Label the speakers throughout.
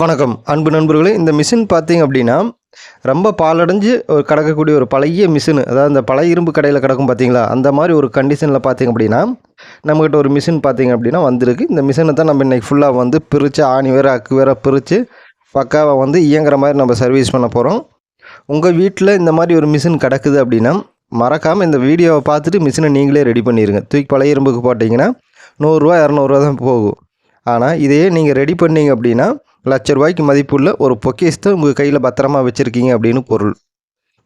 Speaker 1: வணக்கம். அன்பு நண்பர்களே இந்த மிஷின் பார்த்தீங்க அப்படின்னா ரொம்ப பாலடைஞ்சு ஒரு கிடக்கக்கூடிய ஒரு பழைய மிஷின் அதாவது இந்த பழைய இரும்பு கடையில் கிடக்கும் பார்த்தீங்களா? அந்த மாதிரி ஒரு கண்டிஷனில் பார்த்தீங்க அப்படின்னா நம்மக்கிட்ட ஒரு மிஷின் பார்த்தீங்க அப்படின்னா வந்திருக்கு. இந்த மிஷினை தான் நம்ம இன்றைக்கி ஃபுல்லாக வந்து பிரித்து ஆணி வேறு அக்கு வேறு பிரித்து பக்காவாக வந்து இயங்குற மாதிரி நம்ம சர்வீஸ் பண்ண போகிறோம் உங்கள் வீட்டில் இந்த மாதிரி ஒரு மிஷின் கிடக்குது அப்படின்னா மறக்காமல் இந்த வீடியோவை பார்த்துட்டு மிஷினை நீங்களே ரெடி பண்ணிடுங்க தூக்கி பழைய இரும்புக்கு போட்டிங்கன்னா நூறுரூவா இரநூறுவா தான் போகும். ஆனால் இதையே நீங்கள் ரெடி பண்ணீங்க அப்படின்னா லட்ச ரூபாய்க்கு மதிப்புள்ள ஒரு பொக்கேஸ்த்தை உங்கள் கையில் பத்திரமா வச்சுருக்கீங்க அப்படின்னு பொருள்.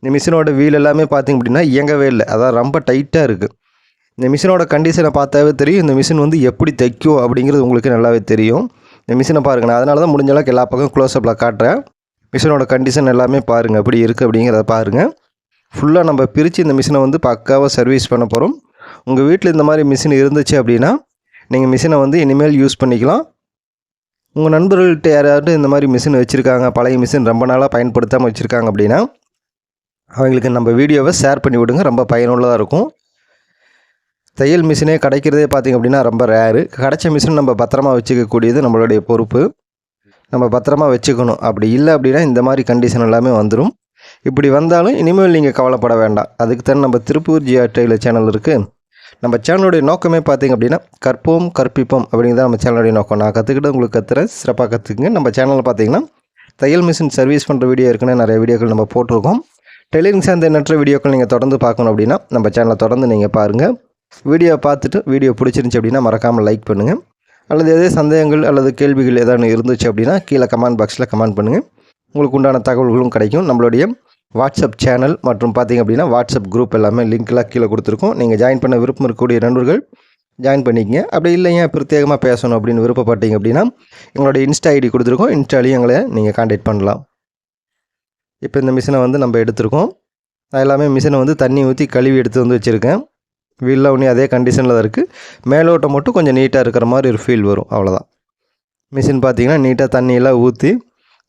Speaker 1: இந்த மிஷினோட வீல் எல்லாமே பார்த்தீங்க அப்படின்னா இயங்கவே இல்லை. அதான் ரொம்ப டைட்டாக இருக்குது இந்த மிஷினோட கண்டிஷனை பார்த்தாவே தெரியும். இந்த மிஷின் வந்து எப்படி தைக்கும் அப்படிங்கிறது உங்களுக்கு நல்லாவே தெரியும். இந்த மிஷினை பாருங்கள் நான் அதனால தான் முடிஞ்ச அளவுக்கு எல்லா பக்கம் க்ளோஸ்அப்பில் காட்டுறேன். மிஷினோட கண்டிஷன் எல்லாமே பாருங்கள் எப்படி இருக்குது அப்படிங்கிறத பாருங்கள் ஃபுல்லாக நம்ம பிரித்து இந்த மிஷினை வந்து பக்காவாக சர்வீஸ் பண்ண போகிறோம் உங்கள் வீட்டில் இந்த மாதிரி மிஷின் இருந்துச்சு அப்படின்னா நீங்கள் மிஷினை வந்து இனிமேல் யூஸ் பண்ணிக்கலாம். உங்கள் நண்பர்கள்ட்ட யாராவது இந்த மாதிரி மிஷின் வச்சுருக்காங்க பழைய மிஷின் ரொம்ப நாளாக பயன்படுத்தாமல் வச்சுருக்காங்க அப்படின்னா அவங்களுக்கு நம்ம வீடியோவை ஷேர் பண்ணி விடுங்க. ரொம்ப பயனுள்ளதாக இருக்கும். தையல் மிஷினே கிடைக்கிறதே பார்த்திங்க அப்படின்னா ரொம்ப ரேரு கிடைச்ச மிஷின் நம்ம பத்திரமா வச்சுக்கக்கூடியது நம்மளுடைய பொறுப்பு. நம்ம பத்திரமா வச்சுக்கணும். அப்படி இல்லை அப்படின்னா இந்த மாதிரி கண்டிஷன் எல்லாமே வந்துடும் இப்படி வந்தாலும் இனிமேல் நீங்கள் கவலைப்பட வேண்டாம். அதுக்கு தான் நம்ம திருப்பூர் ஜிஆர் டெய்லர் சேனல் இருக்குது நம்ம சேனலுடைய நோக்கமே பார்த்தீங்க அப்படின்னா கற்போம் கற்பிப்போம் அப்படிங்கிறத நம்ம சேனலுடைய நோக்கம். நான் கற்றுக்கிட்டு உங்களுக்கு கற்றுறேன் சிறப்பாக கற்றுக்குங்க நம்ம சேனலில் பார்த்தீங்கன்னா தையல் மிஷின் சர்வீஸ் பண்ணுற வீடியோ இருக்குன்னு நிறைய வீடியோக்கள் நம்ம போட்டிருக்கோம். டெய்லரிங் சார்ந்த எண்ணற்ற வீடியோக்கள் நீங்கள் தொடர்ந்து பார்க்கணும் அப்படின்னா நம்ம சேனலை தொடர்ந்து நீங்கள் பாருங்கள் வீடியோ பார்த்துட்டு வீடியோ பிடிச்சிருந்துச்சி அப்படின்னா மறக்காமல் லைக் பண்ணுங்கள் அல்லது எதே சந்தேகங்கள் அல்லது கேள்விகள் ஏதாவது இருந்துச்சு அப்படின்னா கீழே கமெண்ட் பாக்ஸில் கமெண்ட் பண்ணுங்கள் உங்களுக்கு உண்டான தகவல்களும் கிடைக்கும். நம்மளுடைய வாட்ஸ்அப் சேனல் மற்றும் பார்த்திங்க அப்படின்னா வாட்ஸ்அப் குரூப் எல்லாமே லிங்க்லாம் கீழே கொடுத்துருக்கோம். நீங்கள் ஜாயின் பண்ண விருப்பம் இருக்கக்கூடிய நண்பர்கள் ஜாயின் பண்ணிக்கங்க. அப்படி இல்லைங்க பிரத்யேகமாக பேசணும் அப்படின்னு விருப்பப்பட்டீங்க அப்படின்னா எங்களுடைய இன்ஸ்டா ஐடி கொடுத்துருக்கோம். இன்ஸ்டாலையும் எங்களை நீங்கள் காண்டாக்ட் பண்ணலாம். இப்போ இந்த மிஷினை வந்து நம்ம எடுத்திருக்கோம். நான் எல்லாமே மிஷினை வந்து தண்ணி ஊற்றி கழுவி எடுத்து வந்து வச்சுருக்கேன். வீலில் ஒன்றே அதே கண்டிஷனில் தான் இருக்குது மேலோட்டம் மட்டும் கொஞ்சம் நீட்டாக இருக்கிற மாதிரி ஒரு ஃபீல் வரும். அவ்வளோதான் மிஷின் பார்த்திங்கன்னா நீட்டாக தண்ணியெல்லாம் ஊற்றி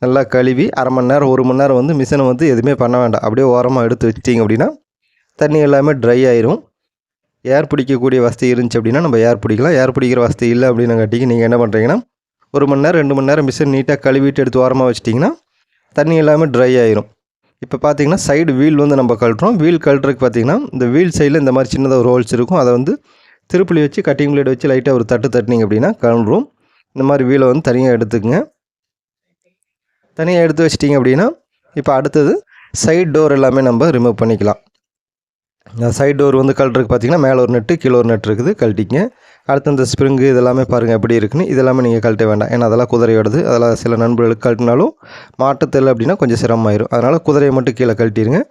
Speaker 1: நல்லா கழுவி அரை மணி நேரம் ஒரு மணி நேரம் வந்து மிஷினை வந்து எதுவுமே பண்ண வேண்டாம். அப்படியே ஓரமாக எடுத்து வச்சிட்டிங்க அப்படின்னா தண்ணி எல்லாமே ட்ரை ஆயிரும். ஏர் பிடிக்கக்கூடிய வசதி இருந்துச்சு அப்படின்னா நம்ம ஏர் பிடிக்கலாம். ஏர் பிடிக்கிற வசதி இல்லை அப்படின்னங்காட்டிக்கு நீங்கள் என்ன பண்ணுறீங்கன்னா ஒரு மணி நேரம் ரெண்டு மணி நேரம் மிஷின் நீட்டாக கழுவிட்டு எடுத்து ஓரமாக வச்சிட்டிங்கன்னா தண்ணி எல்லாமே ட்ரை ஆயிரும். இப்போ பார்த்தீங்கன்னா சைடு வீல் வந்து நம்ம கழட்டுறோம். வீல் கழட்டுறதுக்கு பார்த்தீங்கன்னா இந்த வீல் சைடில் இந்த மாதிரி சின்னதாக ஒரு ஹோல்ஸ் இருக்கும். அதை வந்து திருப்புளி வச்சு கட்டிங் பிளேட் வச்சு லைட்டாக ஒரு தட்டு தட்டினீங்க அப்படின்னா கழண்டுரும். இந்த மாதிரி வீலை வந்து தனியாக எடுத்துக்கங்க. தனியாக எடுத்து வச்சிட்டிங்க அப்படின்னா இப்போ அடுத்தது சைடு டோர் எல்லாமே நம்ம ரிமூவ் பண்ணிக்கலாம். சைடு டோர் வந்து கழட்டுறதுக்கு பார்த்தீங்கன்னா மேலே ஒரு நெட்டு கீழே ஒரு நெட் இருக்குது கழட்டிங்க அடுத்து இந்த ஸ்ப்ரிங்கு இதெல்லாமே பாருங்கள் எப்படி இருக்குன்னு இதெல்லாமே நீங்கள் கழட்ட வேண்டாம். ஏன்னா அதெல்லாம் குதிரையோடது. அதெல்லாம் சில நண்பர்களுக்கு கழட்டினாலும் மாட்டத்தில் அப்படின்னா கொஞ்சம் சிரமமாயிரும். அதனால் குதிரையை மட்டும் கீழே கழட்டிடுங்க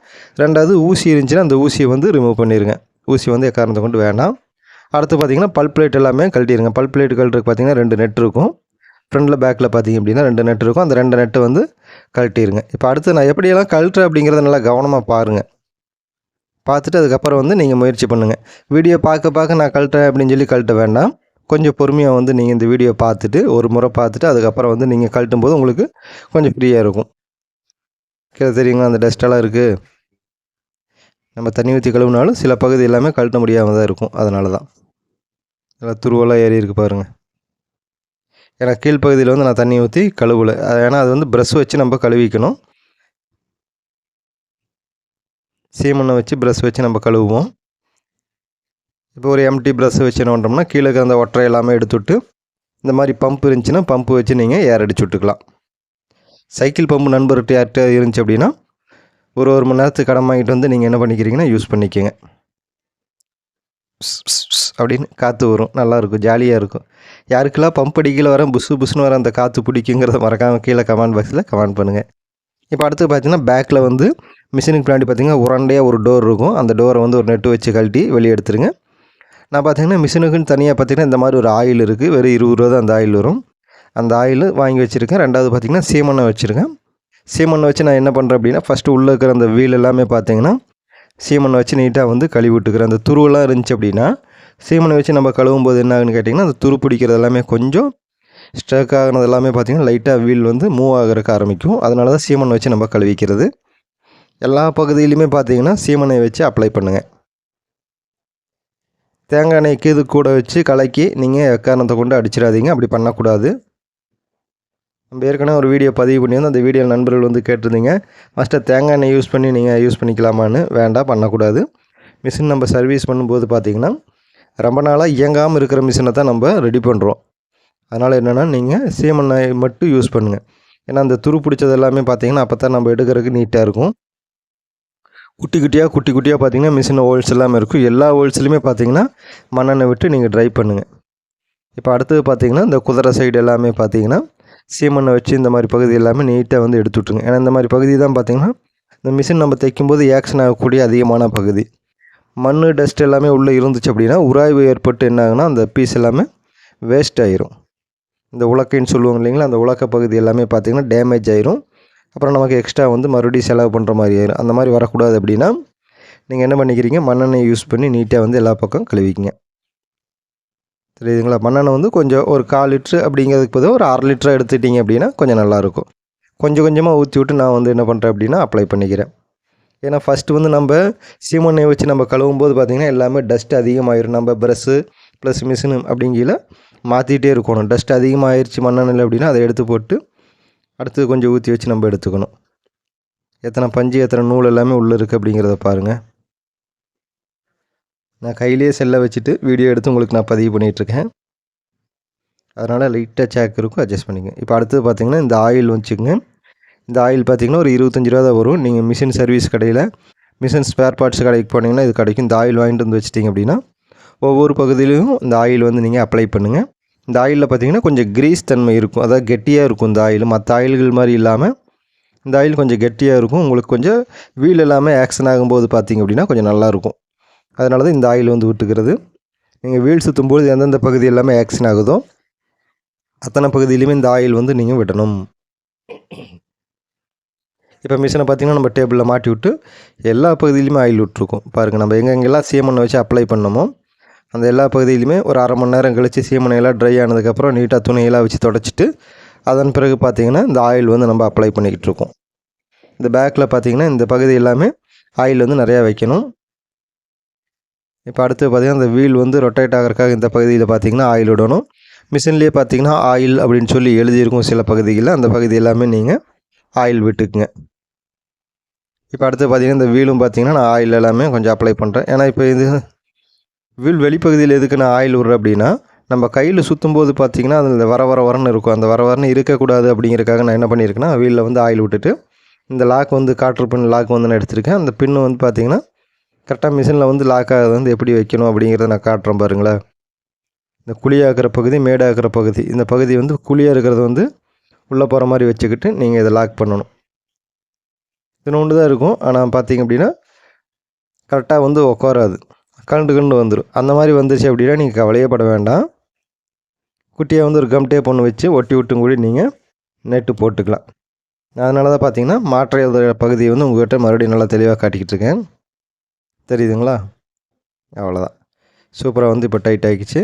Speaker 1: ரெண்டாவது ஊசி இருந்துச்சுன்னா அந்த ஊசியை வந்து ரிமூவ் பண்ணிடுங்க ஊசி வந்து எக்காரணத்தை கொண்டு வேண்டாம். அடுத்து பார்த்தீங்கன்னா பல் பிளேட் எல்லாமே கழட்டிடுங்க பல் பிளேட் கழட்டுறதுக்கு பார்த்தீங்கன்னா ரெண்டு நெட் இருக்கும். ஃப்ரண்டில் பேக்கில் பார்த்தீங்க அப்படின்னா ரெண்டு நெட் இருக்கும். அந்த ரெண்டு நெட்டு வந்து கழட்டிடுங்க இப்போ அடுத்து நான் எப்படியெல்லாம் கழட்டுறேன் அப்படிங்கிறத நல்லா கவனமாக பாருங்கள் பார்த்துட்டு அதுக்கப்புறம் வந்து நீங்கள் முயற்சி பண்ணுங்கள் வீடியோ பார்க்க பார்க்க நான் கழட்டுறேன் அப்படின்னு சொல்லி கழட்ட வேண்டாம். கொஞ்சம் பொறுமையாக வந்து நீங்கள் இந்த வீடியோ பார்த்துட்டு ஒரு முறை பார்த்துட்டு அதுக்கப்புறம் வந்து நீங்கள் கழட்டும் போது உங்களுக்கு கொஞ்சம் ஃப்ரீயாக இருக்கும். கீழே தெரியுங்களா? அந்த டஸ்ட்டெல்லாம் இருக்குது நம்ம தண்ணி ஊற்றி கழுவுனாலும் சில பகுதி எல்லாமே கழட்ட முடியாமல் தான் இருக்கும். அதனால தான் நல்லா துருவெல்லாம் ஏறி இருக்கு பாருங்கள் ஏன்னா கீழ்ப்பகுதியில் வந்து நான் தண்ணி ஊற்றி கழுவலை. ஏன்னா அது வந்து ப்ரஷ் வச்சு நம்ம கழுவிக்கணும். சீமண்ணை வச்சு ப்ரஷ் வச்சு நம்ம கழுவுவோம். இப்போ ஒரு எம்டி ப்ரஷ் வச்சு என்ன பண்ணுறோம்னா கீழே இருக்கிற அந்த ஒற்றை எல்லாமே எடுத்துவிட்டு இந்த மாதிரி பம்ப் இருந்துச்சுன்னா பம்பு வச்சு நீங்கள் ஏர் அடிச்சு விட்டுக்கலாம். சைக்கிள் பம்பு நண்பர்கிட்ட யார்கிட்ட இருந்துச்சு அப்படின்னா ஒரு ஒரு மணி நேரத்துக்கு கடன் வாங்கிட்டு வந்து நீங்கள் என்ன பண்ணிக்கிறீங்கன்னா யூஸ் பண்ணிக்கோங்க. அப்படின்னு காற்று வரும். நல்லாயிருக்கும் ஜாலியாக இருக்கும். யாருக்கெல்லாம் பம்ப் அடிக்கல வர புசு புசுன்னு வர அந்த காற்று பிடிக்குங்கிறத மறக்காமல் கீழே கமெண்ட் பாக்ஸில் கமெண்ட் பண்ணுங்கள் இப்போ அடுத்து பார்த்தீங்கன்னா பேக்கில் வந்து மிஷினுக்கு பின்னாடி பார்த்தீங்கன்னா உரண்டையாக ஒரு டோர் இருக்கும். அந்த டோரை வந்து ஒரு நெட்டு வச்சு கழட்டி வெளியே எடுத்துருங்க. நான் பார்த்தீங்கன்னா மிஷினுக்குன்னு தனியாக பார்த்தீங்கன்னா இந்த மாதிரி ஒரு ஆயில் இருக்குது வெறும் இருபது ரூபா தான் அந்த ஆயில் வரும். அந்த ஆயில் வாங்கி வச்சுருக்கேன். ரெண்டாவது பார்த்தீங்கன்னா சீமண்ணை வச்சுருக்கேன். சீமண்ணை வச்சு நான் என்ன பண்ணுறேன் அப்படின்னா ஃபஸ்ட்டு உள்ளே இருக்கிற அந்த வீல் எல்லாமே பார்த்தீங்கன்னா சீமண்ணை வச்சு நீட்டாக வந்து கழுவி விட்டுக்கிறேன். அந்த துருவெல்லாம் இருந்துச்சு அப்படின்னா சீமனை வச்சு நம்ம கழுவும் போது என்ன ஆகுன்னு கேட்டிங்கன்னா அந்த துரு பிடிக்கிறது எல்லாமே கொஞ்சம் ஸ்ட்ரக் ஆகினது எல்லாமே பார்த்திங்கன்னா லைட்டாக வீல் வந்து மூவ் ஆகிறதுக்கு ஆரம்பிக்கும். அதனால தான் சீமனை வச்சு நம்ம கழுவிக்கிறது. எல்லா பகுதியிலையுமே பார்த்தீங்கன்னா சீமனை வச்சு அப்ளை பண்ணுங்கள் தேங்காய் எண்ணெய்க்கு இது கூட வச்சு கலக்கி நீங்கள் எக்காரணத்தை கொண்டு அடிச்சிடாதீங்க. அப்படி பண்ணக்கூடாது. நம்ம ஏற்கனவே ஒரு வீடியோ பதிவு பண்ணியிருந்தோம். அந்த வீடியோ நண்பர்கள் வந்து கேட்டிருந்தீங்க ஃபஸ்ட்டு தேங்காய் எண்ணெய் யூஸ் பண்ணி நீங்கள் யூஸ் பண்ணிக்கலாமான்னு. வேண்டாம் பண்ணக்கூடாது. மிஷின் நம்ம சர்வீஸ் பண்ணும்போது பார்த்திங்கன்னா ரொம்ப நாளாக இயங்காமல் இருக்கிற மிஷினை தான் நம்ம ரெடி பண்ணுறோம் அதனால் என்னென்னா நீங்கள் சீமெண்ணெய் மட்டும் யூஸ் பண்ணுங்கள் ஏன்னா அந்த துரு பிடிச்சது எல்லாமே பார்த்தீங்கன்னா அப்போ தான் நம்ம எடுக்கிறதுக்கு நீட்டாக இருக்கும். குட்டி குட்டியாக குட்டி குட்டியாக பார்த்தீங்கன்னா மிஷின் ஹோல்ஸ் எல்லாமே இருக்கும். எல்லா ஹோல்ஸ்லையுமே பார்த்தீங்கன்னா மண்ணெண்ணெய் விட்டு நீங்கள் ட்ரை பண்ணுங்கள் இப்போ அடுத்தது பார்த்தீங்கன்னா இந்த குதிரை சைடு எல்லாமே பார்த்தீங்கன்னா சீமண்ணை வச்சு இந்த மாதிரி பகுதி எல்லாமே நீட்டாக வந்து எடுத்து விட்ருங்க ஏன்னா இந்த மாதிரி பகுதி தான் பார்த்தீங்கன்னா இந்த மிஷின் நம்ம தைக்கும்போது ஆக்ஷன் ஆகக்கூடிய அதிகமான பகுதி. மண் டஸ்ட் எல்லாமே உள்ளே இருந்துச்சு அப்படின்னா உராய்வு ஏற்பட்டு என்ன ஆகுனா அந்த பீஸ் எல்லாமே வேஸ்ட் ஆயிரும். இந்த உலக்கைன்னு சொல்லுவாங்க இல்லைங்களா அந்த உலக்க பகுதி எல்லாமே பார்த்திங்கன்னா டேமேஜ் ஆயிரும். அப்புறம் நமக்கு எக்ஸ்ட்ரா வந்து மறுபடியும் செலவு பண்ணுற மாதிரி ஆயிரும். அந்த மாதிரி வரக்கூடாது அப்படின்னா நீங்கள் என்ன பண்ணிக்கிறீங்க மண்ணெண்ணெய் யூஸ் பண்ணி நீட்டாக வந்து எல்லா பக்கம் கழுவிக்கிங்க. தெரியுதுங்களா? மண்ணெண்ணெய் வந்து கொஞ்சம் ஒரு கால் லிட்ரு அப்படிங்கிறதுக்கு பதிலாக ஒரு அரை லிட்டராக எடுத்துட்டிங்க அப்படின்னா கொஞ்சம் நல்லாயிருக்கும் கொஞ்சம் கொஞ்சமாக ஊற்றி விட்டு நான் வந்து என்ன பண்ணுறேன் அப்படின்னா அப்ளை பண்ணிக்கிறேன். ஏன்னா ஃபஸ்ட்டு வந்து நம்ம சீமெண்ணெய் வச்சு நம்ம கழுவும் போது பார்த்திங்கன்னா எல்லாமே டஸ்ட் அதிகமாகிடும் நம்ம ப்ரெஷ்ஷு ப்ளஸ் மிஷினு அப்படிங்கில மாற்றிட்டே இருக்கணும். டஸ்ட் அதிகமாகிடுச்சு மண்ணெண்ணில் அப்படின்னா அதை எடுத்து போட்டு அடுத்து கொஞ்சம் ஊற்றி வச்சு நம்ம எடுத்துக்கணும். எத்தனை பஞ்சு எத்தனை நூல் எல்லாமே உள்ளே இருக்குது அப்படிங்கிறத பாருங்கள் நான் கையிலேயே செல்லை வச்சுட்டு வீடியோ எடுத்து உங்களுக்கு நான் பதிவு பண்ணிகிட்ருக்கேன் அதனால் லைட்டாக சேக் இருக்கும் அட்ஜஸ்ட் பண்ணிக்கங்க. இப்போ அடுத்தது பார்த்திங்கன்னா இந்த ஆயில் வச்சுக்கோங்க. இந்த ஆயில் பார்த்திங்கன்னா ஒரு இருபத்தஞ்சி ரூபா தான் வரும். நீங்கள் மிஷின் சர்வீஸ் கடையில் மிஷின் ஸ்பேர் பார்ட்ஸ் கடைக்கு போனீங்கன்னா இது கிடைக்கும். இந்த ஆயில் வாங்கிட்டு வந்து வச்சிட்டிங்க அப்படின்னா ஒவ்வொரு பகுதியிலையும் இந்த ஆயில் வந்து நீங்கள் அப்ளை பண்ணுங்கள் இந்த ஆயிலில் பார்த்திங்கன்னா கொஞ்சம் கிரீஸ் தன்மை இருக்கும். அதாவது கெட்டியாக இருக்கும் இந்த ஆயில். மற்ற ஆயில்கள் மாதிரி இல்லாமல் இந்த ஆயில் கொஞ்சம் கெட்டியாக இருக்கும். உங்களுக்கு கொஞ்சம் வீல் எல்லாமே ஆக்ஷன் ஆகும்போது பார்த்திங்க அப்படின்னா கொஞ்சம் நல்லாயிருக்கும் அதனால தான் இந்த ஆயில் வந்து விட்டுக்கிறது. நீங்கள் வீல் சுற்றும்போது எந்தெந்த பகுதி எல்லாமே ஆக்ஷன் ஆகுதோ அத்தனை பகுதியிலையுமே இந்த ஆயில் வந்து நீங்கள் விடணும். இப்போ மிஷினை பார்த்திங்கன்னா நம்ம டேபிளில் மாட்டி விட்டு எல்லா பகுதியிலையுமே ஆயில் விட்ருக்கோம் பாருங்கள் நம்ம எங்கெங்கெல்லாம் சீமனை வச்சு அப்ளை பண்ணமோ அந்த எல்லா பகுதியிலையுமே ஒரு அரை மணி நேரம் கழித்து சீமனையெல்லாம் ட்ரை ஆனதுக்கப்புறம் நீட்டாக துணியெல்லாம் வச்சு தொடச்சிட்டு அதன் பிறகு பார்த்திங்கன்னா இந்த ஆயில் வந்து நம்ம அப்ளை பண்ணிக்கிட்டு இருக்கோம். இந்த பேக்கில் பார்த்திங்கன்னா இந்த பகுதி எல்லாமே ஆயில் வந்து நிறையா வைக்கணும். இப்போ அடுத்து பார்த்திங்கன்னா இந்த வீல் வந்து ரொட்டேட் ஆகிறதுக்காக இந்த பகுதியில் பார்த்திங்கன்னா ஆயில் விடணும். மிஷின்லேயே பார்த்திங்கன்னா ஆயில் அப்படின்னு சொல்லி எழுதியிருக்கும் சில பகுதிகளில் அந்த பகுதி எல்லாமே நீங்கள் ஆயில் விட்டுக்குங்க. இப்போ அடுத்து பார்த்திங்கன்னா இந்த வீலும் பார்த்திங்கன்னா நான் ஆயில் எல்லாமே கொஞ்சம் அப்ளை பண்ணுறேன் ஏன்னா இப்போ இது வீல் வெளிப்பகுதியில் எதுக்கு நான் ஆயில் விட்றேன் அப்படின்னா நம்ம கையில் சுற்றும் போது பார்த்திங்கன்னா அதில் வர வர வரன்னு இருக்கும். அந்த வர வரன்னு இருக்கக்கூடாது அப்படிங்கிறக்காக நான் என்ன பண்ணியிருக்கேன்னா வீலில் வந்து ஆயில் விட்டுட்டு இந்த லாக் வந்து காற்று பின் லாக் வந்து நான் எடுத்திருக்கேன். அந்த பின்னு வந்து பார்த்திங்கன்னா கரெக்டாக மிஷினில் வந்து லாக் ஆகுது. வந்து எப்படி வைக்கணும் அப்படிங்கிறத நான் காட்டுறேன் பாருங்களேன். இந்த குழியாகிற பகுதி மேடாகிற பகுதி இந்த பகுதி வந்து குழியாக இருக்கிறது வந்து உள்ளே போகிற மாதிரி வச்சுக்கிட்டு நீங்கள் இதை லாக் பண்ணணும். இது ஒன்று தான் இருக்கும். ஆனால் பார்த்தீங்க அப்படின்னா கரெக்டாக வந்து உட்காராது கண்டு கண்டு வந்துடும் அந்த மாதிரி வந்துருச்சு அப்படின்னா நீங்கள் கவலையே பட வேண்டாம். குட்டியை வந்து ஒரு கம் பொண்ணு ஒன்று வச்சு ஒட்டி விட்டும் கூட நீங்கள் நெட்டு போட்டுக்கலாம். அதனால தான் பார்த்தீங்கன்னா மாற்ற பகுதியை வந்து உங்கள்கிட்ட மறுபடியும் நல்லா தெளிவாக காட்டிக்கிட்டு இருக்கேன். தெரியுதுங்களா? அவ்வளோதான் சூப்பராக வந்து இப்போ டைட் ஆகிடுச்சு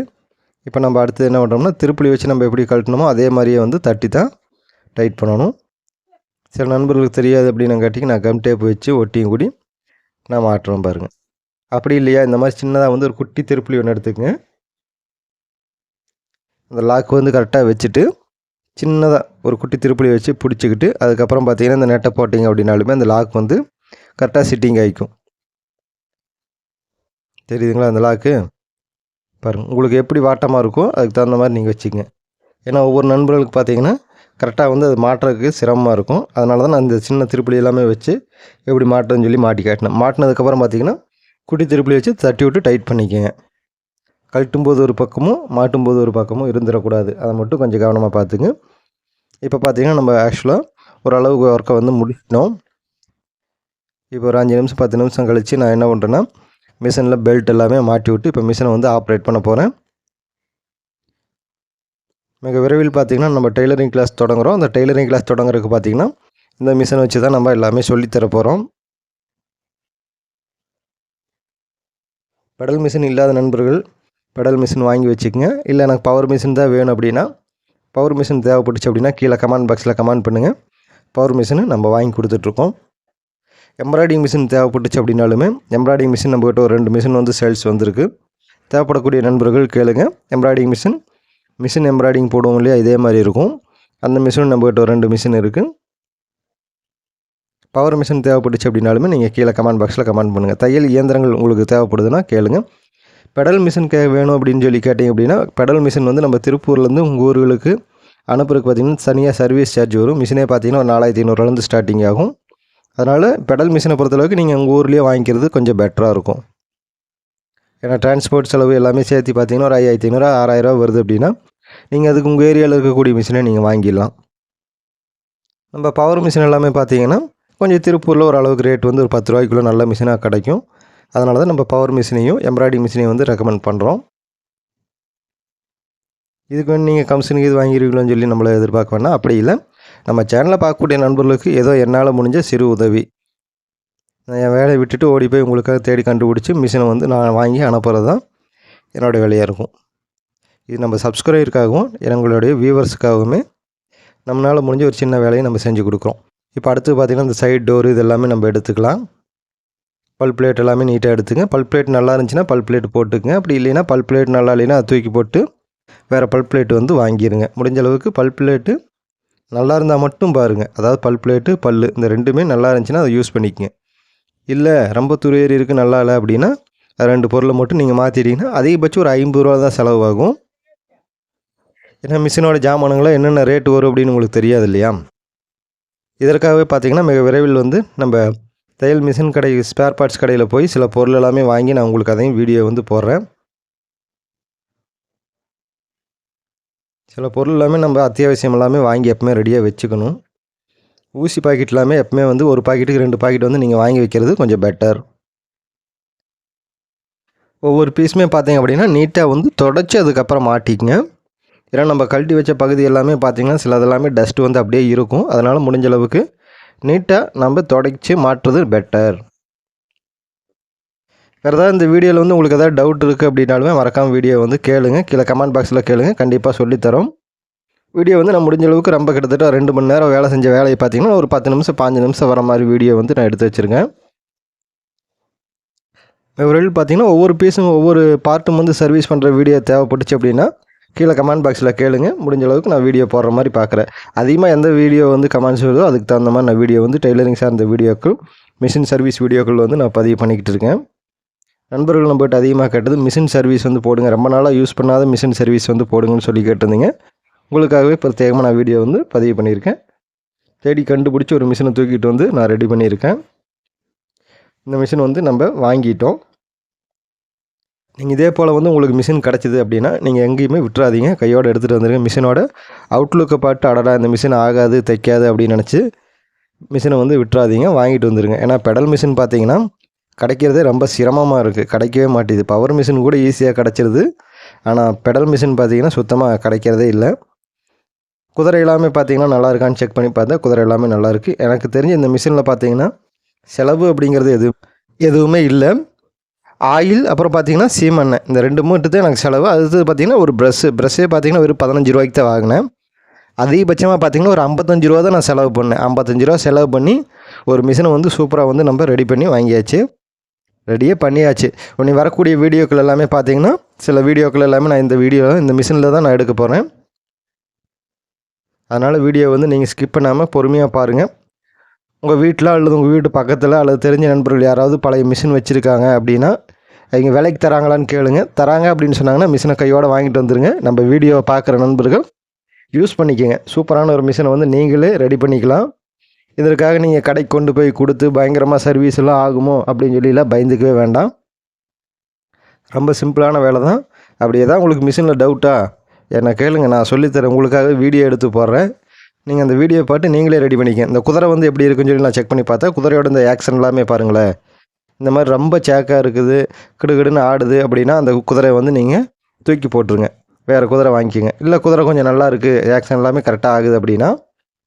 Speaker 1: இப்போ நம்ம அடுத்து என்ன பண்ணுறோம்னா திருப்புளி வச்சு நம்ம எப்படி கழட்டணுமோ அதே மாதிரியே வந்து தட்டி தான் டைட் பண்ணணும். சில நண்பர்களுக்கு தெரியாது அப்படின்னங்காட்டிக்கு நான் கம் டேப் வச்சு ஒட்டியும் கூடி நான் மாட்டுறோம் பாருங்கள் அப்படி இல்லையா? இந்த மாதிரி சின்னதாக வந்து ஒரு குட்டி திருப்புளி ஒன்று எடுத்துக்கங்க. அந்த லாக் வந்து கரெக்டாக வச்சுட்டு சின்னதாக ஒரு குட்டி திருப்புளி வச்சு பிடிச்சிக்கிட்டு அதுக்கப்புறம் பார்த்தீங்கன்னா இந்த நெட்டை போட்டிங்க அப்படின்னாலுமே அந்த லாக் வந்து கரெக்டாக சிட்டிங் ஆகிக்கும் தெரியுதுங்களா அந்த லாக்கு பாருங்கள் உங்களுக்கு எப்படி வாட்டமாக இருக்கோ அதுக்கு தகுந்த மாதிரி நீங்கள் வச்சுக்கங்க. ஏன்னா ஒவ்வொரு நண்பர்களுக்கு பார்த்தீங்கன்னா கரெக்டாக வந்து அது மாட்டுறதுக்கு சிரமமாக இருக்கும். அதனால தான் நான் இந்த சின்ன திருப்பிலி எல்லாமே வச்சு எப்படி மாட்டுறதுன்னு சொல்லி மாட்டி காட்டினேன். மாட்டினதுக்கப்புறம் பார்த்தீங்கன்னா குட்டி திருப்பிலி வச்சு தட்டி விட்டு டைட் பண்ணிக்கங்க கழட்டும் போது ஒரு பக்கமும் மாட்டும் போது ஒரு பக்கமும் இருந்துடக்கூடாது. அதை மட்டும் கொஞ்சம் கவனமாக பார்த்துங்க இப்போ பார்த்தீங்கன்னா நம்ம ஆக்சுவலாக ஓரளவுக்கு ஒர்க்கை வந்து முடிச்சிட்டோம். இப்போ ஒரு அஞ்சு நிமிஷம் பத்து நிமிஷம் கழித்து நான் என்ன பண்ணுறேன்னா மிஷினில் பெல்ட் எல்லாமே மாட்டி விட்டு இப்போ மிஷினை வந்து ஆப்ரேட் பண்ண போகிறேன் மிக விரைவில் பார்த்திங்கன்னா நம்ம டெய்லரிங் கிளாஸ் தொடங்குகிறோம் அந்த டெய்லரிங் கிளாஸ் தொடங்குறதுக்கு பார்த்திங்கன்னா இந்த மிஷினை வச்சு தான் நம்ம எல்லாமே சொல்லித்தர போகிறோம் பெடல் மிஷின் இல்லாத நண்பர்கள் பெடல் மிஷின் வாங்கி வச்சுக்கோங்க. இல்லை எனக்கு பவர் மிஷின் தான் வேணும் அப்படின்னா பவர் மிஷின் தேவைப்பட்டுச்சு அப்படின்னா கீழே கமெண்ட் பாக்ஸில் கமெண்ட் பண்ணுங்கள் பவர் மிஷினு நம்ம வாங்கி கொடுத்துட்ருக்கோம். எம்ப்ராய்டிங் மிஷின் தேவைப்பட்டுச்சு அப்படின்னாலுமே எம்ப்ராய்டிங் மிஷின் நம்மக்கிட்ட ஒரு ரெண்டு மிஷின் வந்து சேல்ஸ் வந்திருக்கு. தேவைப்படக்கூடிய நண்பர்கள் கேளுங்க. எம்ப்ராய்டிங் மிஷின் மிஷின் எம்ப்ராய்டிங் போடுவோம் இல்லையா? இதே மாதிரி இருக்கும். அந்த மிஷினும் நம்மகிட்ட ஒரு ரெண்டு மிஷின் இருக்குது பவர் மிஷின் தேவைப்பட்டுச்சு அப்படின்னாலுமே நீங்கள் கீழே கமெண்ட் பாக்ஸில் கமெண்ட் பண்ணுங்கள் தையல் இயந்திரங்கள் உங்களுக்கு தேவைப்படுதுன்னா கேளுங்க. பெடல் மிஷின் கே வேணும் அப்படின்னு சொல்லி கேட்டிங்க அப்படின்னா பெடல் மிஷின் வந்து நம்ம திருப்பூர்லேருந்து உங்கள் ஊர்களுக்கு அனுப்புறதுக்கு பார்த்தீங்கன்னா தனியாக சர்வீஸ் சார்ஜ் வரும். மிஷினே பார்த்தீங்கன்னா ஒரு நாலாயிரத்தி ஐநூறுலேருந்து ஸ்டார்டிங் ஆகும். அதனால் பெடல் மிஷினை பொறுத்தளவுக்கு நீங்கள் உங்கள் ஊர்லேயே வாங்கிக்கிறது கொஞ்சம் பெட்டராக இருக்கும். ஏன்னா டிரான்ஸ்போர்ட் செலவு எல்லாமே சேர்த்து பார்த்தீங்கன்னா ஒரு ஐயாயிரத்தி ஐநூறு ஆறாயிரரூவா வருது அப்படின்னா நீங்கள் அதுக்கு உங்கள் ஏரியாவில் இருக்கக்கூடிய மிஷினை நீங்கள் வாங்கிடலாம். நம்ம பவர் மிஷின் எல்லாமே பார்த்தீங்கன்னா கொஞ்சம் திருப்பூரில் ஓரளவுக்கு ரேட் வந்து ஒரு பத்து ரூபாய்க்குள்ளே நல்ல மிஷினாக கிடைக்கும். அதனால தான் நம்ம பவர் மிஷினையும் எம்ப்ராய்டிங் மிஷினையும் வந்து ரெக்கமெண்ட் பண்ணுறோம் இதுக்கு வந்து நீங்கள் கம்சனுக்கு இது வாங்கிருக்கீங்களோன்னு சொல்லி நம்மளை எதிர்பார்க்க வேணாம். அப்படி இல்லை. நம்ம சேனலில் பார்க்கக்கூடிய நண்பர்களுக்கு ஏதோ என்னால் முடிஞ்ச சிறு உதவி. நான் என் வேலையை விட்டுட்டு ஓடி போய் உங்களுக்காக தேடி கண்டுபிடிச்சி மிஷினை வந்து நான் வாங்கி அனுப்புகிறது தான் என்னோடய வேலையாக இருக்கும். இது நம்ம சப்ஸ்கிரைபருக்காகவும் எங்களுடைய வியூவர்ஸுக்காகவுமே நம்மளால் முடிஞ்ச ஒரு சின்ன வேலையை நம்ம செஞ்சு கொடுக்குறோம். இப்போ அடுத்து பார்த்திங்கன்னா இந்த சைடு டோர் இது எல்லாமே நம்ம எடுத்துக்கலாம். பல் பிளேட் எல்லாமே நீட்டாக எடுத்துங்க. பல் பிளேட் நல்லா இருந்துச்சுன்னா பல் பிளேட் போட்டுக்குங்க. அப்படி இல்லைன்னா பல் பிளேட் நல்லா இல்லைன்னா தூக்கி போட்டு வேறு பல் பிளேட் வந்து வாங்கிடுங்க முடிஞ்ச அளவுக்கு பல் பிளேட்டு நல்லா இருந்தால் மட்டும் பாருங்கள் அதாவது பல் பிளேட்டு பல் இந்த ரெண்டுமே நல்லா இருந்துச்சுன்னா அதை யூஸ் பண்ணிக்கங்க. இல்லை ரொம்ப துறையேறி இருக்குது நல்லா இல்லை அப்படின்னா ரெண்டு பொருளை மட்டும் நீங்கள் மாற்றிட்டீங்கன்னா அதிகபட்சம் ஒரு ஐம்பது ரூபா தான் செலவாகும். ஏன்னா மிஷினோட ஜாமானுங்களும் என்னென்ன ரேட்டு வரும் அப்படின்னு உங்களுக்கு தெரியாது இல்லையா? இதற்காகவே பார்த்தீங்கன்னா மிக விரைவில் வந்து நம்ம தையல் மிஷின் கடை ஸ்பேர் பார்ட்ஸ் கடையில் போய் சில பொருள் எல்லாமே வாங்கி நான் உங்களுக்கு அதையும் வீடியோ வந்து போடுறேன். சில பொருள் எல்லாமே நம்ம அத்தியாவசியம் எல்லாமே வாங்கி எப்பவுமே ரெடியாக வச்சுக்கணும். ஊசி பாக்கெட் எல்லாமே எப்பவுமே வந்து ஒரு பாக்கெட்டுக்கு ரெண்டு பாக்கெட் வந்து நீங்கள் வாங்கி வைக்கிறது கொஞ்சம் பெட்டர் ஒவ்வொரு பீஸுமே பார்த்தீங்க அப்படின்னா நீட்டாக வந்து தொடச்சி அதுக்கப்புறம் மாட்டிக்கங்க. ஏன்னா நம்ம கழட்டி வச்ச பகுதி எல்லாமே பார்த்திங்கன்னா சில எல்லாமே டஸ்ட் வந்து அப்படியே இருக்கும். அதனால் முடிஞ்ச அளவுக்கு நீட்டாக நம்ம தொடச்சி மாற்றுறது பெட்டர் வேறு ஏதாவது இந்த வீடியோவில் வந்து உங்களுக்கு ஏதாவது டவுட் இருக்குது அப்படின்னாலுமே மறக்காமல் வீடியோ வந்து கேளுங்க. கீழே கமெண்ட் பாக்ஸில் கேளுங்க. கண்டிப்பாக சொல்லித்தரோம். வீடியோ வந்து நான் முடிஞ்ச அளவுக்கு ரொம்ப கிட்டத்தட்ட ரெண்டு மணி நேரம் வேலை செஞ்ச வேலையை பார்த்தீங்கன்னா ஒரு பத்து நிமிஷம் பாஞ்சு நிமிஷம் வர மாதிரி வீடியோ வந்து நான் எடுத்து வச்சுருக்கேன். விரைவில் பார்த்தீங்கன்னா ஒவ்வொரு பீஸும் ஒவ்வொரு பார்ட்டும் வந்து சர்வீஸ் பண்ணுற வீடியோ தேவைப்பட்டுச்சு அப்படின்னா கீழே கமெண்ட் பாக்ஸில் கேளுங்க. முடிஞ்ச அளவுக்கு நான் வீடியோ போடுற மாதிரி பார்க்குறேன் அதிகமாக எந்த வீடியோ வந்து கமெண்ட்ஸ் வருதோ அதுக்கு தகுந்த மாதிரி நான் வீடியோ வந்து டெய்லரிங் சார்ந்த வீடியோக்கள் மிஷின் சர்வீஸ் வீடியோக்கள் வந்து நான் பதிவு பண்ணிக்கிட்டு இருக்கேன். நண்பர்கள் நம்மகிட்ட அதிகமாக கேட்டது மிஷின் சர்வீஸ் வந்து போடுங்க. ரொம்ப நாளாக யூஸ் பண்ணாத மிஷின் சர்வீஸ் வந்து போடுங்கன்னு சொல்லி கேட்டிருந்தீங்க. உங்களுக்காகவே பிரத்யேகமாக நான் வீடியோ வந்து பதிவு பண்ணியிருக்கேன். தேடி கண்டுபிடிச்சி ஒரு மிஷினை தூக்கிட்டு வந்து நான் ரெடி பண்ணியிருக்கேன். இந்த மிஷின் வந்து நம்ம வாங்கிட்டோம். நீங்கள் இதே போல் வந்து உங்களுக்கு மிஷின் கிடச்சிது அப்படின்னா நீங்கள் எங்கேயுமே விட்டுறாதீங்க. கையோடு எடுத்துகிட்டு வந்துடுங்க மிஷினோட அவுட்லுக்கை பார்த்து அடடா இந்த மிஷின் ஆகாது தைக்காது அப்படின்னு நினச்சி மிஷினை வந்து விட்டுறாதீங்க. வாங்கிட்டு வந்துடுங்க ஏன்னா பெடல் மிஷின் பார்த்தீங்கன்னா கிடைக்கிறதே ரொம்ப சிரமமாக இருக்குது கிடைக்கவே மாட்டேது. பவர் மிஷின் கூட ஈஸியாக கிடச்சிருது. ஆனால் பெடல் மிஷின் பார்த்தீங்கன்னா சுத்தமாக கிடைக்கிறதே இல்லை. குதிரை எல்லாமே பார்த்தீங்கன்னா நல்லா இருக்கான்னு செக் பண்ணி பார்த்தா குதிரை எல்லாமே நல்லாயிருக்கு எனக்கு தெரிஞ்சு இந்த மிஷினில் பார்த்தீங்கன்னா செலவு அப்படிங்கிறது எது எதுவுமே இல்லை. ஆயில் அப்புறம் பார்த்தீங்கன்னா சீமெண்ணெய் இந்த ரெண்டு மட்டும் தான் எனக்கு செலவு. அடுத்தது பார்த்தீங்கன்னா ஒரு ப்ரெஷ்ஷு ப்ரெஷ்ஷே பார்த்தீங்கன்னா ஒரு பதினஞ்சு ரூபாய்க்கு தான் வாங்கினேன். அதிகபட்சமாக பார்த்தீங்கன்னா ஒரு ஐம்பத்தஞ்சு ரூபா தான் நான் செலவு பண்ணேன். ஐம்பத்தஞ்சு ரூபா செலவு பண்ணி ஒரு மிஷினை வந்து சூப்பராக வந்து நம்ம ரெடி பண்ணி வாங்கியாச்சு. ரெடியே பண்ணியாச்சு. உன்னை வரக்கூடிய வீடியோக்கள் எல்லாமே பார்த்தீங்கன்னா சில வீடியோக்கள் எல்லாமே நான் இந்த வீடியோ இந்த மிஷினில் தான் நான் எடுக்க போகிறேன் அதனால் வீடியோ வந்து நீங்கள் ஸ்கிப் பண்ணாமல் பொறுமையாக பாருங்கள் உங்கள் வீட்டில் அல்லது உங்கள் வீட்டு பக்கத்தில் அல்லது தெரிஞ்ச நண்பர்கள் யாராவது பழைய மிஷின் வச்சுருக்காங்க அப்படின்னா அவங்க விலைக்கு தராங்களான்னு கேளுங்க. தராங்க அப்படின்னு சொன்னாங்கன்னா மிஷினை கையோடு வாங்கிட்டு வந்துடுங்க நம்ம வீடியோவை பார்க்குற நண்பர்கள் யூஸ் பண்ணிக்கோங்க. சூப்பரான ஒரு மிஷினை வந்து நீங்களே ரெடி பண்ணிக்கலாம். இதற்காக நீங்கள் கடைக்கு கொண்டு போய் கொடுத்து பயங்கரமாக சர்வீஸ் எல்லாம் ஆகுமோ அப்படின்னு சொல்லிலாம் பயந்துக்கவே வேண்டாம். ரொம்ப சிம்பிளான வேலை தான் அப்படி எதாவது உங்களுக்கு மிஷினில் டவுட்டா என்னை கேளுங்க நான் சொல்லித்தரேன். உங்களுக்காக வீடியோ எடுத்து போடுறேன். நீங்கள் அந்த வீடியோ பார்த்து நீங்களே ரெடி பண்ணிக்க. இந்த குதிரை வந்து எப்படி இருக்குன்னு சொல்லி நான் செக் பண்ணி பார்த்தேன் குதிரையோட இந்த ஆக்ஷன் எல்லாமே பாருங்களேன். இந்த மாதிரி ரொம்ப சேக்காக இருக்குது கிடுகிடுன்னு ஆடுது அப்படின்னா அந்த குதிரையை வந்து நீங்கள் தூக்கி போட்டுருங்க. வேறு குதிரை வாங்கிக்கோங்க. இல்லை குதிரை கொஞ்சம் நல்லா இருக்குது ஆக்ஷன் எல்லாமே கரெக்டாக ஆகுது அப்படின்னா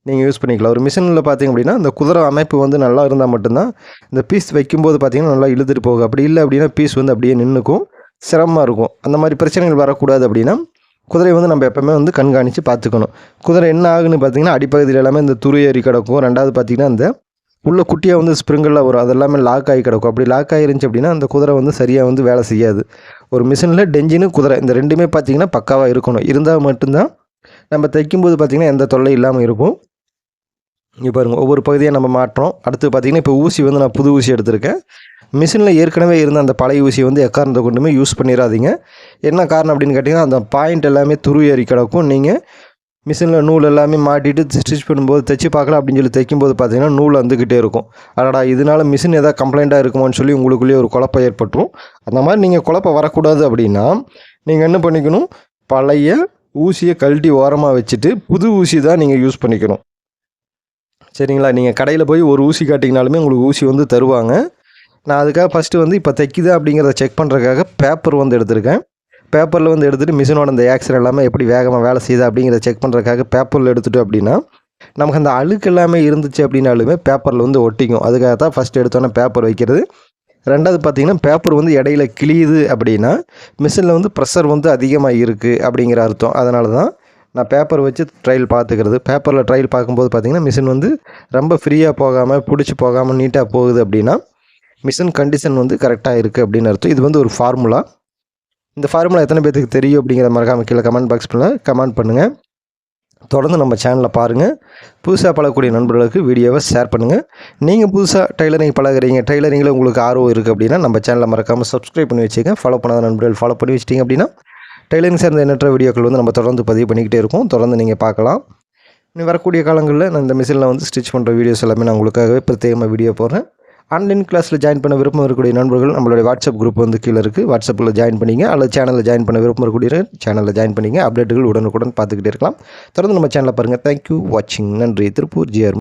Speaker 1: நீங்கள் யூஸ் பண்ணிக்கலாம். ஒரு மிஷினில் பார்த்தீங்க அப்படின்னா இந்த குதிரை அமைப்பு வந்து நல்லா இருந்தால் மட்டும்தான் இந்த பீஸ் வைக்கும்போது பார்த்திங்கன்னா நல்லா இழுத்துட்டு போகும். அப்படி இல்லை அப்படின்னா பீஸ் வந்து அப்படியே நின்றுக்கும் சிரமமாக இருக்கும். அந்த மாதிரி பிரச்சனைகள் வரக்கூடாது அப்படின்னா குதிரையை வந்து நம்ம எப்போவுமே வந்து கண்காணித்து பார்த்துக்கணும். குதிரை என்ன ஆகுன்னு பார்த்தீங்கன்னா அடிப்பகுதியில் எல்லாமே இந்த துரு கிடக்கும். ரெண்டாவது பார்த்தீங்கன்னா இந்த உள்ள குட்டியாக வந்து ஸ்ப்ரிங்கெல்லாம் வரும். அதெல்லாமே லாக் ஆகி கிடக்கும். அப்படி லாக் ஆகிருந்துச்சு அப்படின்னா அந்த குதிரை வந்து சரியாக வந்து வேலை செய்யாது. ஒரு மிஷினில் டெஞ்சினு குதிரை இந்த ரெண்டுமே பார்த்தீங்கன்னா பக்காவாக இருக்கணும். இருந்தால் மட்டும்தான் நம்ம தைக்கும்போது பார்த்திங்கன்னா எந்த தொல்லை இல்லாமல் இருக்கும். இங்கே பாருங்கள் ஒவ்வொரு பகுதியாக நம்ம மாற்றோம் அடுத்து பார்த்திங்கன்னா இப்போ ஊசி வந்து நான் புது ஊசி எடுத்திருக்கேன். மிஷினில் ஏற்கனவே இருந்த அந்த பழைய ஊசியை வந்து எக்காரணத்தை கொண்டுமே யூஸ் பண்ணிடாதீங்க என்ன காரணம் அப்படின்னு கேட்டிங்கன்னா அந்த பாயிண்ட் எல்லாமே துரு ஏறி கிடக்கும். நீங்கள் மிஷினில் நூல் எல்லாமே மாட்டிட்டு ஸ்டிச் பண்ணும்போது தைச்சி பார்க்கலாம் அப்படின்னு சொல்லி தைக்கும்போது பார்த்தீங்கன்னா நூல் வந்துக்கிட்டே இருக்கும். அடடா இதனால் மிஷின் எதாவது கம்ப்ளைண்ட்டாக இருக்குமோன்னு சொல்லி உங்களுக்குள்ளேயே ஒரு குழப்பம் ஏற்பட்டுரும். அந்த மாதிரி நீங்கள் குழப்பம் வரக்கூடாது அப்படின்னா நீங்கள் என்ன பண்ணிக்கணும்? பழைய ஊசியை கழட்டி ஓரமாக வச்சுட்டு புது ஊசி தான் நீங்கள் யூஸ் பண்ணிக்கணும். சரிங்களா? நீங்கள் கடையில் போய் ஒரு ஊசி காட்டிங்கனாலுமே உங்களுக்கு ஊசி வந்து தருவாங்க. நான் அதுக்காக ஃபஸ்ட்டு வந்து இப்போ தைக்குது அப்படிங்கிறத செக் பண்ணுறதுக்காக பேப்பர் வந்து எடுத்திருக்கேன். பேப்பரில் வந்து எடுத்துகிட்டு மிஷினோட அந்த ஆக்சர் எல்லாமே எப்படி வேகமாக வேலை செய்யுது அப்படிங்கிறத செக் பண்ணுறதுக்காக பேப்பரில் எடுத்துகிட்டு அப்படின்னா நமக்கு அந்த அழுக்கு எல்லாமே இருந்துச்சு அப்படின்னாலுமே பேப்பரில் வந்து ஒட்டிக்கும். அதுக்காக தான் ஃபஸ்ட் எடுத்தோன்னே பேப்பர் வைக்கிறது. ரெண்டாவது பார்த்தீங்கன்னா பேப்பர் வந்து இடையில கிழியுது அப்படின்னா மிஷினில் வந்து ப்ரெஷர் வந்து அதிகமாக இருக்குது அப்படிங்கிற அர்த்தம். அதனால தான் நான் பேப்பர் வச்சு ட்ரையல் பார்த்துக்கிறது. பேப்பரில் ட்ரையல் பார்க்கும்போது பார்த்திங்கன்னா மிஷின் வந்து ரொம்ப ஃப்ரீயாக போகாமல் பிடிச்சி போகாமல் நீட்டாக போகுது அப்படின்னா மிஷின் கண்டிஷன் வந்து கரெக்டாக இருக்குது அப்படின்னு அர்த்தம். இது வந்து ஒரு ஃபார்முலா இந்த ஃபார்முலா எத்தனை பேத்துக்கு தெரியும் அப்படிங்கிற மறக்காம கீழே கமெண்ட் பாக்ஸ் பண்ண கமெண்ட் பண்ணுங்கள் தொடர்ந்து நம்ம சேனலில் பாருங்கள் புதுசாக பழகக்கூடிய நண்பர்களுக்கு வீடியோவை ஷேர் பண்ணுங்கள் நீங்கள் புதுசாக டைலரிங் பழகுறீங்க டெய்லரிங்கில் உங்களுக்கு ஆர்வம் இருக்குது அப்படின்னா நம்ம சேனலை மறக்காமல் சப்ஸ்கிரைப் பண்ணி வச்சுங்க ஃபாலோ பண்ணாத நண்பர்கள் ஃபாலோ பண்ணி வச்சிட்டிங்க அப்படின்னா டைலரிங் சேர்ந்த எண்ணற்ற வீடியோக்கள் வந்து நம்ம தொடர்ந்து பதிவு பண்ணிக்கிட்டே இருக்கோம். தொடர்ந்து நீங்கள் பார்க்கலாம். இனி வரக்கூடிய காலங்களில் நான் இந்த மிஷினில் வந்து ஸ்டிச் பண்ணுற வீடியோஸ் எல்லாமே நான் உங்களுக்காகவே பிரத்யேகமாக வீடியோ போடுறேன். ஆன்லைன் கிளாஸில் ஜாயின் பண்ண விருப்பம் இருக்கக்கூடிய நண்பர்கள் நம்மளுடைய வாட்ஸ்அப் குரூப் வந்து கீழே இருக்குது வாட்ஸ்அப்பில் ஜாயின் பண்ணிங்க. அல்லது சேனலில் ஜாயின் பண்ண விருப்பம் இருக்கக்கூடிய சேனலில் ஜாயின் பண்ணிங்க. அப்டேட்டுகள் உடனுக்குடன் பார்த்துக்கிட்டே இருக்கலாம். தொடர்ந்து நம்ம சேனலில் பாருங்கள் தேங்க்யூ வாட்சிங் நன்றி. திருப்பூர் ஜிஆர்